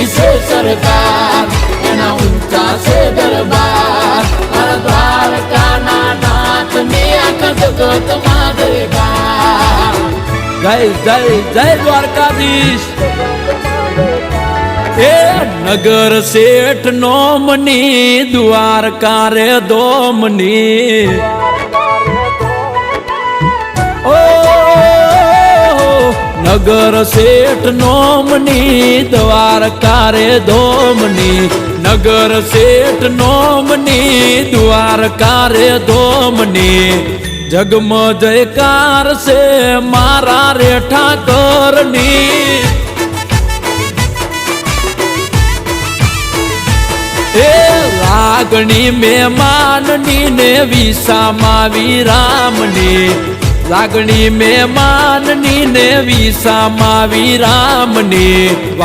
મોટી છે સરકાર એના ઊંચા છે દરબાર દ્વારકાના નાથની આખા જગતમાં દરબાર જય જય જય દ્વારકાધીશ. એ નગર શેઠ નોમની દ્વારકા રે દોમની નગર શેઠ નોમની દ્વારકા રે ધોમની. નગર શેઠ નોમની દ્વારકા રે ધોમની. જગમ જયકાર છે મારા રે ઠાકરની એ લાગણી મેમાનની ને વિસામાં વિરામની લાગણી મહેમાનની ને વિસામાં વિરામની